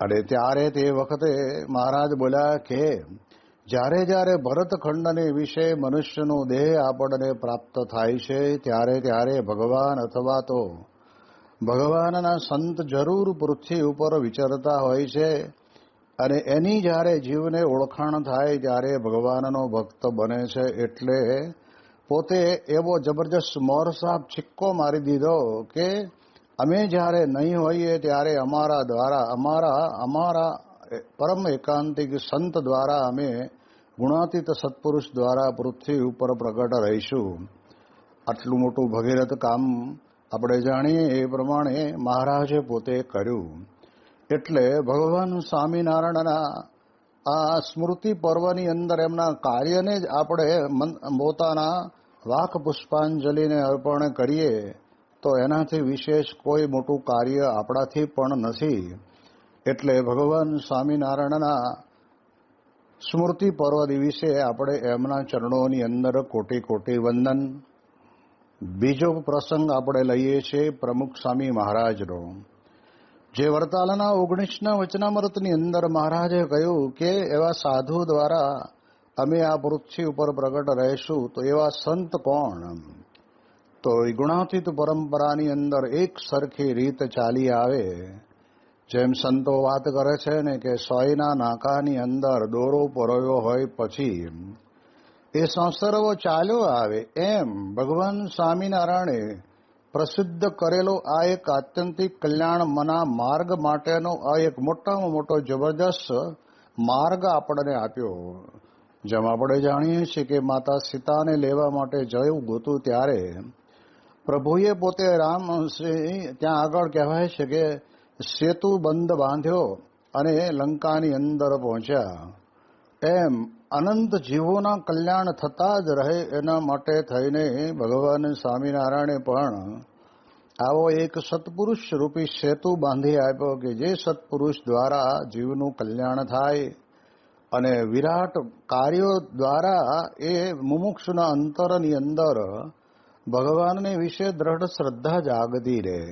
અને ત્યારે તે વખતે મહારાજ બોલ્યા કે, જ્યારે જ્યારે ભરતખંડને વિશે મનુષ્યનો દેહ આપણને પ્રાપ્ત થાય છે, ત્યારે ત્યારે ભગવાન અથવા તો ભગવાનના સંત જરૂર પૃથ્વી ઉપર વિચરતા હોય છે અને એની જ્યારે જીવને ઓળખાણ થાય ત્યારે ભગવાનનો ભક્ત બને છે એટલે પોતે એવો જબરજસ્ત મોર સાહેબ છિક્કો મારી દીધો કે અમે જ્યારે નહીં હોઈએ ત્યારે અમારા દ્વારા, અમારા અમારા પરમ એકાંતિક સંત દ્વારા અમે ગુણાતીત સત્પુરુષ દ્વારા પૃથ્વી ઉપર પ્રગટ રહીશું. આટલું મોટું ભગીરથ કામ આપણે જાણીએ એ પ્રમાણે મહારાજે પોતે કર્યું. એટલે ભગવાન સ્વામિનારાયણના આ સ્મૃતિ પર્વની અંદર એમના કાર્યને જ આપણે પોતાના વાક પુષ્પાંજલિને અર્પણ કરીએ. તો એનાથી વિશેષ કોઈ મોટું કાર્ય આપણાથી પણ નથી. એટલે ભગવાન સ્વામિનારાયણના સ્મૃતિ પર્વ દિવસે આપણે એમના ચરણોની અંદર કોટી કોટી વંદન. બીજો પ્રસંગ આપણે લઈએ છીએ પ્રમુખ સ્વામી મહારાજનો. જે વરતાલના ઓગણીસના વચનામૃતની અંદર મહારાજે કહ્યું કે એવા સાધુ દ્વારા અમે આ પૃથ્વી ઉપર પ્રગટ રહેશું તો એવા સંત કોણ? તો ગુણાતીત પરંપરાની અંદર એક સરખી રીત ચાલી આવે. જેમ સંતો વાત કરે છે ને કે સોયના નાકાની અંદર દોરો પરોયો હોય પછી એ સંસર્વો ચાલ્યો આવે એમ ભગવાન સ્વામિનારાયણે પ્રસિદ્ધ કરેલો આ એક આત્યંતિક કલ્યાણ મના માર્ગ માટેનો આ એક મોટામાં મોટો જબરદસ્ત માર્ગ આપણને આપ્યો. જેમ આપણે જાણીએ છીએ કે માતા સીતાને લેવા માટે જયું ગોતું ત્યારે પ્રભુએ પોતે રામ ત્યાં આગળ કહેવાય છે કે સેતુ બંધ બાંધ્યો અને લંકાની અંદર પહોંચ્યા. એમ અનંત જીવોના કલ્યાણ થતા જ રહે એના માટે થઈને ભગવાન સ્વામિનારાયણે પણ આવો એક સત્પુરુષ રૂપી સેતુ બાંધી આપ્યો કે જે સત્પુરુષ દ્વારા જીવનું કલ્યાણ થાય અને વિરાટ કાર્યો દ્વારા એ મુમુક્ષના અંતરની અંદર ભગવાનને વિશે દ્રઢ શ્રદ્ધા જાગતી રહે.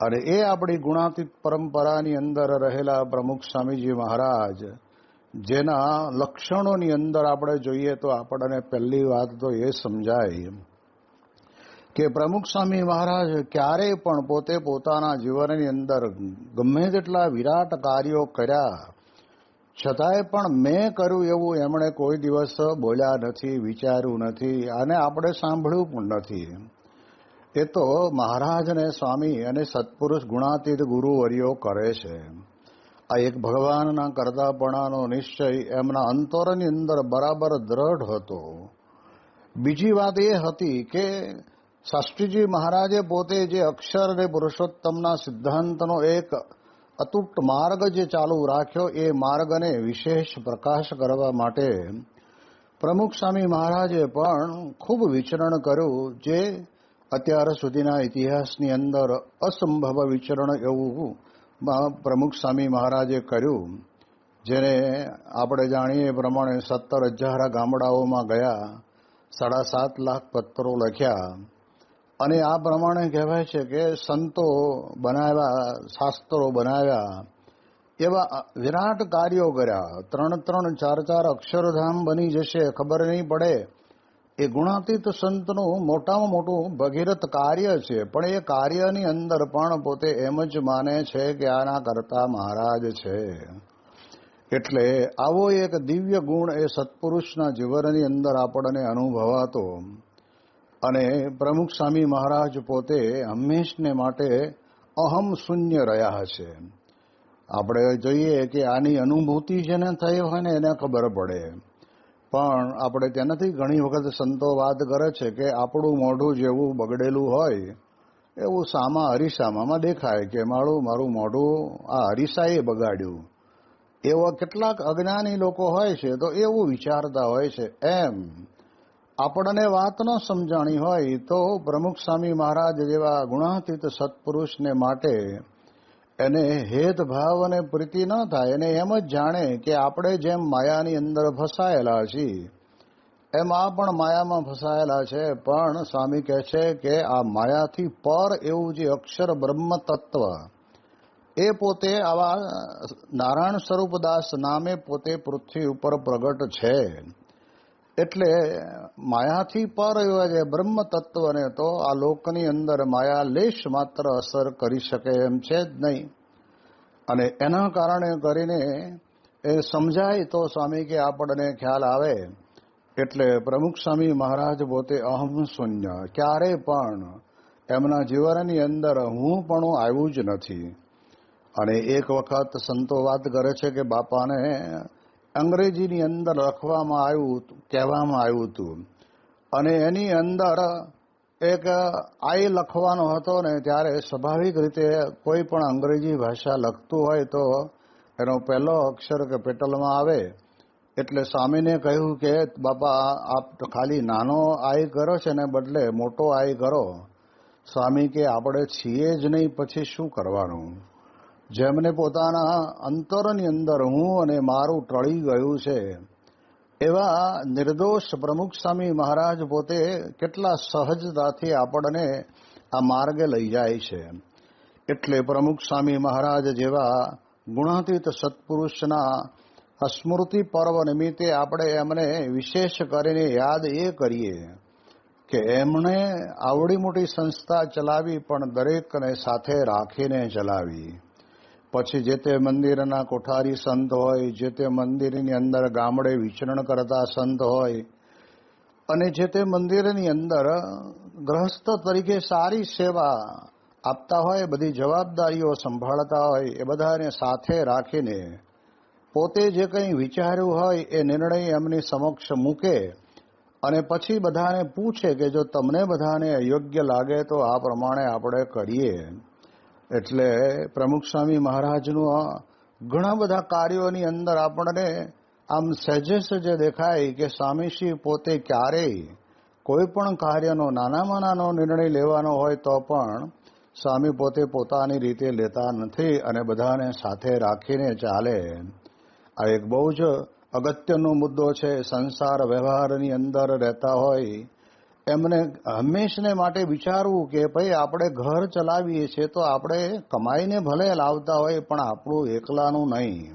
અને એ આપણી ગુણાતીત પરંપરાની અંદર રહેલા પ્રમુખ સ્વામીજી મહારાજ, જેના લક્ષણોની અંદર આપણે જોઈએ તો આપણને પહેલી વાત તો એ સમજાય કે પ્રમુખ સ્વામી મહારાજ ક્યારેય પણ પોતે પોતાના જીવનની અંદર ગમે તેટલા વિરાટ કાર્યો કર્યા છતાંય પણ મેં કર્યું એવું એમણે કોઈ દિવસ બોલ્યા નથી, વિચાર્યું નથી અને આપણે સાંભળ્યું પણ નથી. એ તો મહારાજને સ્વામી અને સત્પુરુષ ગુણાતીત ગુરુવર્યો કરે છે. આ એક ભગવાનના કરતાપણાનો નિશ્ચય એમના અંતરની અંદર બરાબર દ્રઢ હતો. બીજી વાત એ હતી કે શાસ્ત્રીજી મહારાજે પોતે જે અક્ષર અને પુરુષોત્તમના સિદ્ધાંતનો એક અતૂટ માર્ગ જે ચાલુ રાખ્યો એ માર્ગને વિશેષ પ્રકાશ કરવા માટે પ્રમુખ સ્વામી મહારાજે પણ ખૂબ વિચરણ કર્યું, જે અત્યાર સુધીના ઇતિહાસની અંદર અસંભવ વિચરણ એવું પ્રમુખ સ્વામી મહારાજે કર્યું, જેને આપણે જાણીએ પ્રમાણે સત્તર હજાર ગામડાઓમાં ગયા, સાડા સાત લાખ પત્રો લખ્યા અને આ પ્રમાણે કહેવાય છે કે સંતો બનાવ્યા, શાસ્ત્રો બનાવ્યા, એવા વિરાટ કાર્યો કર્યા. ત્રણ ત્રણ ચાર ચાર અક્ષરધામ બની જશે, ખબર નહીં પડે. એ ગુણાતીત સંતનું મોટામાં મોટું ભગીરથ કાર્ય છે, પણ એ કાર્યની અંદર પણ પોતે એમ જ માને છે કે આના કરતા મહારાજ છે. એટલે આવો એક દિવ્ય ગુણ એ સત્પુરુષના જીવનની અંદર આપણને અનુભવાતો. અને પ્રમુખ સ્વામી મહારાજ પોતે હંમેશને માટે અહમ શૂન્ય રહ્યા છે. આપણે જોઈએ કે આની અનુભૂતિ જેને થઈ હોય ને એને ખબર પડે. પણ આપણે તેનાથી ઘણી વખત સંતો વાત કરે છે કે આપણું મોઢું જેવું બગડેલું હોય, એવું સામા હરીસામાં દેખાય કે મારું મારું મોઢું આ હરીસાએ બગાડ્યું. એવા કેટલાક અજ્ઞાની લોકો હોય છે તો એવું વિચારતા હોય છે, એમ આપણને વાત ન સમજાણી હોય તો પ્રમુખ સ્વામી મહારાજ જેવા ગુણાતીત સત્પુરુષને માટે એને હેદભાવ અને પ્રીતિ ન થાય. એને એમ જ જાણે કે આપણે જેમ માયાની અંદર ફસાયેલા છીએ, એમ આ પણ માયામાં ફસાયેલા છે. પણ સ્વામી કહે છે કે આ માયાથી પર એવું જે અક્ષર બ્રહ્મ તત્વ, એ પોતે આવા નારાયણ સ્વરૂપદાસ નામે પોતે પૃથ્વી ઉપર પ્રગટ છે. એટલે માયાથી પર એવા જે બ્રહ્મ તત્વને તો આ લોકની અંદર માયા લેશ માત્ર અસર કરી શકે એમ છે જ નહીં. અને એના કારણે કરીને એ સમજાય તો સ્વામી કે આપણને ખ્યાલ આવે. એટલે પ્રમુખ સ્વામી મહારાજ પોતે અહમ શૂન્ય. ક્યારે પણ એમના જીવનની અંદર હું પણ આવ્યું જ નથી. અને એક વખત સંતો વાત કરે છે કે બાપાને અંગ્રેજીની અંદર લખવામાં આવ્યું કહેવામાં આવ્યું હતું. અને એની અંદર એક આઈ લખવાનો હતો ને, ત્યારે સ્વાભાવિક રીતે કોઈ પણ અંગ્રેજી ભાષા લખતું હોય તો એનો પહેલો અક્ષર કે પેટલમાં આવે. એટલે સ્વામીને કહ્યું કે, બાપા, આપ ખાલી નાનો આઈ કરો છે ને બદલે મોટો આઈ કરો. સ્વામી કે, આપણે છીએ જ નહીં, પછી શું કરવાનું? જેમને પોતાના અંતરની અંદર હું અને મારું ટળી ગયું છે, એવા નિર્દોષ પ્રમુખ સ્વામી મહારાજ પોતે કેટલા સહજતાથી આપણને આ માર્ગે લઈ જાય છે. એટલે પ્રમુખ સ્વામી મહારાજ જેવા ગુણાતીત સત્પુરુષના સ્મૃતિ પર્વ નિમિત્તે આપણે એમને વિશેષ કરીને યાદ એ કરીએ કે એમણે આવડી મોટી સંસ્થા ચલાવી પણ દરેકને સાથે રાખીને ચલાવી. પછી જે તે મંદિરના કોઠારી સંત હોય, જે તે મંદિરની અંદર ગામડે વિચરણ કરતા સંત હોય અને જે તે મંદિરની અંદર ગ્રહસ્થ તરીકે સારી સેવા આપતા હોય, બધી જવાબદારીઓ સંભાળતા હોય, એ બધાને સાથે રાખીને પોતે જે કંઈ વિચાર્યું હોય, એ નિર્ણય એમની સમક્ષ મૂકે અને પછી બધાને પૂછે કે જો તમને બધાને અયોગ્ય લાગે તો આ પ્રમાણે આપણે કરીએ. એટલે પ્રમુખ સ્વામી મહારાજનું ઘણા બધા કાર્યોની અંદર આપણને આમ સહેજે સહેજે દેખાય કે સ્વામીશ્રી પોતે ક્યારેય કોઈ પણ કાર્યનો, નાનામાં નાનો નિર્ણય લેવાનો હોય તો પણ સ્વામી પોતે પોતાની રીતે લેતા નથી અને બધાને સાથે રાખીને ચાલે. આ એક બહુ જ અગત્યનો મુદ્દો છે. સંસાર વ્યવહારની અંદર રહેતા હોય એમને હંમેશને માટે વિચારવું કે ભાઈ, આપણે ઘર ચલાવીએ છીએ તો આપણે કમાઈને ભલે લાવતા હોય, પણ આપણું એકલાનું નહીં.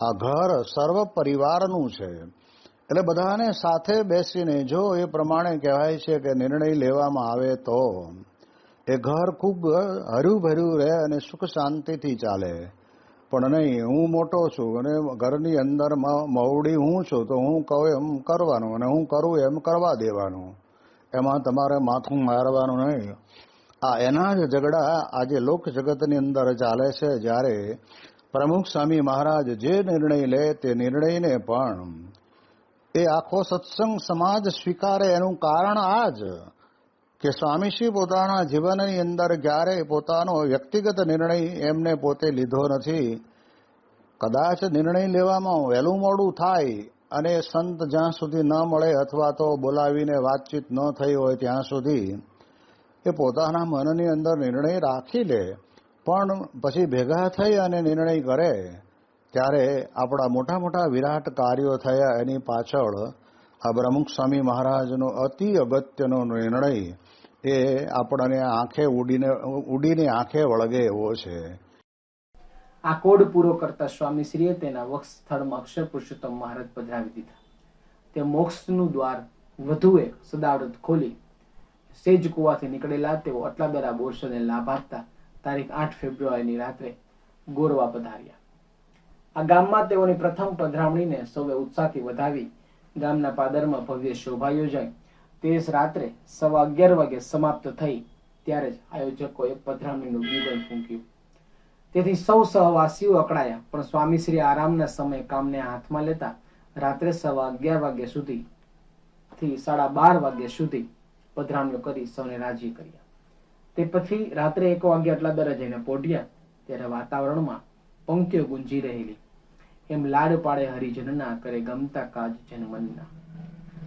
આ ઘર સર્વ પરિવારનું છે. એટલે બધાને સાથે બેસીને જો એ પ્રમાણે કહેવાય છે કે નિર્ણય લેવામાં આવે તો એ ઘર ખૂબ હર્યું ભર્યું રહે અને સુખ શાંતિથી ચાલે. પણ નહીં, હું મોટો છું અને ઘરની અંદર મવડી હું છું, તો હું કહું એમ કરવાનું અને હું કરું એમ કરવા દેવાનું. એમાં તમારે માથું મારવાનું નહીં. આ એના જ ઝઘડા આજે લોક જગતની અંદર ચાલે છે જ્યારે પ્રમુખ સ્વામી મહારાજ જે નિર્ણય લે તે નિર્ણયને પણ એ આખો સત્સંગ સમાજ સ્વીકારે એનું કારણ આ જ કે સ્વામીશ્રી પોતાના જીવનની અંદર ક્યારેય પોતાનો વ્યક્તિગત નિર્ણય એમને પોતે લીધો નથી. કદાચ નિર્ણય લેવામાં વહેલું મોડું થાય અને સંત જ્યાં સુધી ન મળે અથવા તો બોલાવીને વાતચીત ન થઈ હોય ત્યાં સુધી એ પોતાના મનની અંદર નિર્ણય રાખી લે. પણ પછી ભેગા થઈ અને નિર્ણય કરે, ત્યારે આપણા મોટા મોટા વિરાટ કાર્યો થયા એની પાછળ આ પ્રમુખ સ્વામી મહારાજનો અતિ અગત્યનો નિર્ણય એ આપણને આંખે ઉડીને ઉડીને આંખે વળગે એવો છે. આ કોડ પૂરો કરતા સ્વામીશ્રીએ તેના વક્ષ સ્થળમાં અક્ષર પુરુષોત્તમ મહારાજ પધરાવી દીધા. તે મોક્ષનું દ્વાર વધુ એક સદાવડત ખોલી સેજ કુવાથી નીકળેલા તેઓ અટલાદરા બોરસદને લાભ આપતા તારીખ આઠ ફેબ્રુઆરીની રાત્રે ગોરવા પધાર્યા. આ ગામમાં તેઓની પ્રથમ પધરામણીને સૌએ ઉત્સાહથી વધાવી ગામના પાદરમાં ભવ્ય શોભા યોજાઈ. તે રાત્રે સવા અગિયાર વાગે સમાપ્ત થઈ ત્યારે જ આયોજકોએ પધરામણીનું બીબન ફૂંક્યું. તેથી સૌ સહવાસીઓ અકળાયા, પણ સ્વામીશ્રી આરામના સમય કામને હાથમાં લેતા રાત્રે સવા અગિયાર વાગ્યા સુધી થી સાડા બાર વાગ્યા સુધી પધરામણીઓ કરી સૌને રાજી કર્યા. તે પછી રાત્રે એક વાગ્યા આટલા દરે જઈને પોઢ્યા ત્યારે વાતાવરણમાં પંક્તિઓ ગુંજી રહેલી. એમ લાડ પાડે હરિજનના કરે ગમતા કાજ જનમનના.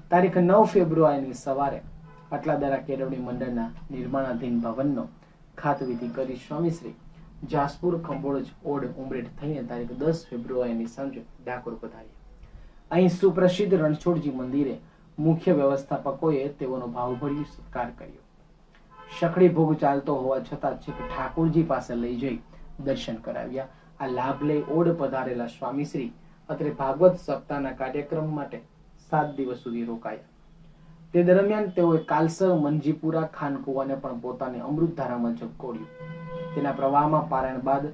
તારીખ નવ ફેબ્રુઆરીની સવારે આટલા દરા કેળવણી મંડળના નિર્માણાધીન ભવનનો ખાતવિધિ કરી સ્વામીશ્રી જાસપુર ખંભોળજ ઓડ ઉમરેઠ થઈને તારીખ દસ ફેબ્રુઆરીની સાંજે ડાકોર પધાર્યા અહીં સુપ્રસિદ્ધ રણછોડજી મંદિરે મુખ્ય વ્યવસ્થાપકોએ તેઓનો ભાવભર્યો સત્કાર કર્યો. શકડી ભોગ ચાલતો હોવા છતાં છેક ઠાકોરજી પાસે લઈ જઈ દર્શન કરાવ્યા. આ લાભ લઈ ઓડ પધારેલા સ્વામીશ્રી અત્રે ભાગવત સપ્તાહના કાર્યક્રમ માટે સાત દિવસ સુધી રોકાયા. તે દરમિયાન તેઓએ કાલસર મંજીપુરા, ખાનકુવાને પણ પોતાની અમૃતધારામાં ઝબકોડ્યું તેના પ્રવાહમાં પારણ બાદ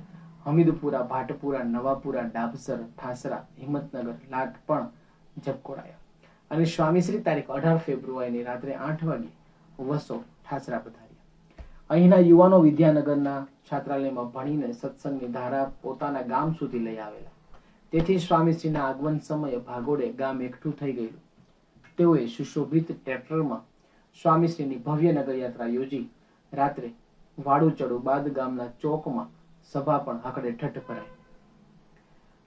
હમીદપુરા, ભાટપુરા, નવાપુરા, ડાબસર, ઠાસરા, હિંમતનગર, લાટ પણ ઝબકોડાયા. અને સ્વામીશ્રી તારીખ અઢાર ફેબ્રુઆરીની રાત્રે આઠ વાગે વસો ઠાસરા પધાર્યા. અહીંના યુવાનો વિદ્યાનગરના છાત્રાલયમાં ભણીને સત્સંગની ધારા પોતાના ગામ સુધી લઈ આવેલા. તેથી સ્વામીશ્રીના આગમન સમયે ભાગોડે ગામ એકઠું થઈ ગયેલું. તેઓએ સુશોભિત ટ્રેક્ટરમાં સ્વામીશ્રીની ભવ્ય નગરયાત્રા યોજી રાત્રે વાડુ ચડુ બાદ ગામના ચોકમાં સભા પણ આખડે ઠઠ ભરાઈ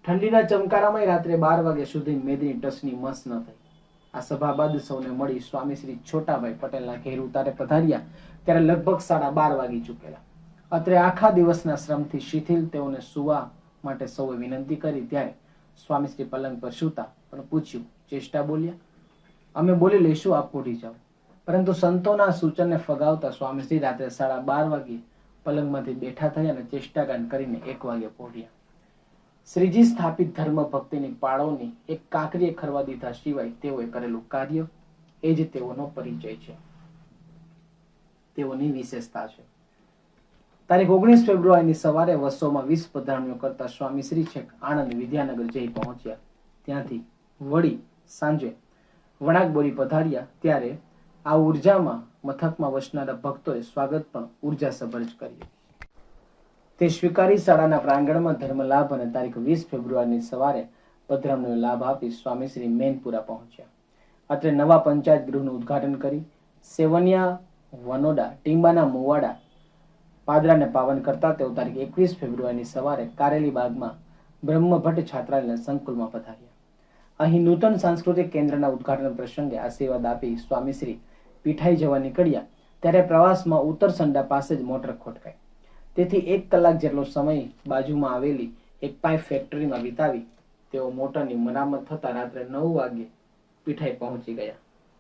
ઠંડીના ચમકારામાં રાત્રે બાર વાગ્યા સુધી મેદની ટસની મસ ન થઈ. આ સભા બાદ સૌને મળી સ્વામીશ્રી છોટાભાઈ પટેલના ઘેર ઉતારે પધાર્યા ત્યારે લગભગ સાડા બાર વાગી ચૂકેલા. અત્રે આખા દિવસના શ્રમથી શિથિલ તેઓને સુવા માટે સૌએ વિનંતી કરી ત્યારે સ્વામીશ્રી પલંગ પર સૂતા પણ પૂછ્યું, ચેષ્ટા બોલ્યા? અમે બોલી લઈશું, આપ ઉઠી જાઓ? પરંતુ સંતોના સૂચનને ફગાવતા સ્વામીશ્રી રાત્રે સાડા બાર વાગે પલંગમાંથી બેઠા થયા અને ચેષ્ટાગાન કરીને એક વાગે પહોંચ્યા. શ્રીજી સ્થાપિત ધર્મ ભક્તિની પાળોની એક કાકરીએ ખરવા દીધા સિવાય તેઓએ કરેલું કાર્ય એ જ તેઓનો પરિચય છે. તેઓની વિશેષતા છે. તારીખ ઓગણીસ ફેબ્રુઆરીની સવારે વસોમાં વીસ પધારણીઓ કરતા સ્વામી શ્રી છેક આણંદ વિદ્યાનગર જઈ પહોંચ્યા. ત્યાંથી વળી સાંજે વણાકબોરી પધાર્યા. ત્યારે આ ઉર્જામાં મથકમાં વસનારા ભક્તોએ સ્વાગત પણ ઉર્જાસભર જ કર્યું. તે સ્વીકારી શાળાના પ્રાંગણમાં ધર્મલાભ અને તારીખ વીસ ફેબ્રુઆરીની સવારે પધરામનો લાભ આપી સ્વામીશ્રી મેનપુરા પહોંચ્યા. અત્રે નવા પંચાયત ગૃહનું ઉદ્ઘાટન કરી સેવનિયા, વનોડા, ટીંબાના મુવાડા પાદરાને પાવન કરતા તેઓ તારીખ એકવીસ ફેબ્રુઆરીની સવારે કારેલી બાગમાં બ્રહ્મભટ્ટ છાત્રાલયના સંકુલમાં પધાર્યા. અહીં નૂતન સાંસ્કૃતિક કેન્દ્રના ઉદ્ઘાટન પ્રસંગે આશીર્વાદ આપી સ્વામીશ્રી પીઠાઈ જવા નીકળ્યા ત્યારે પ્રવાસમાં ઉત્તરસંડા પાસે જ મોટર ખોટકાઈ. તેથી એક કલાક જેટલો સમય બાજુમાં આવેલી એક પાઇપ ફેક્ટરીમાં વિતાવી તેઓ મોટરની મરામત થતા રાત્રે નવ વાગે પીઠાઈ પહોંચી ગયા.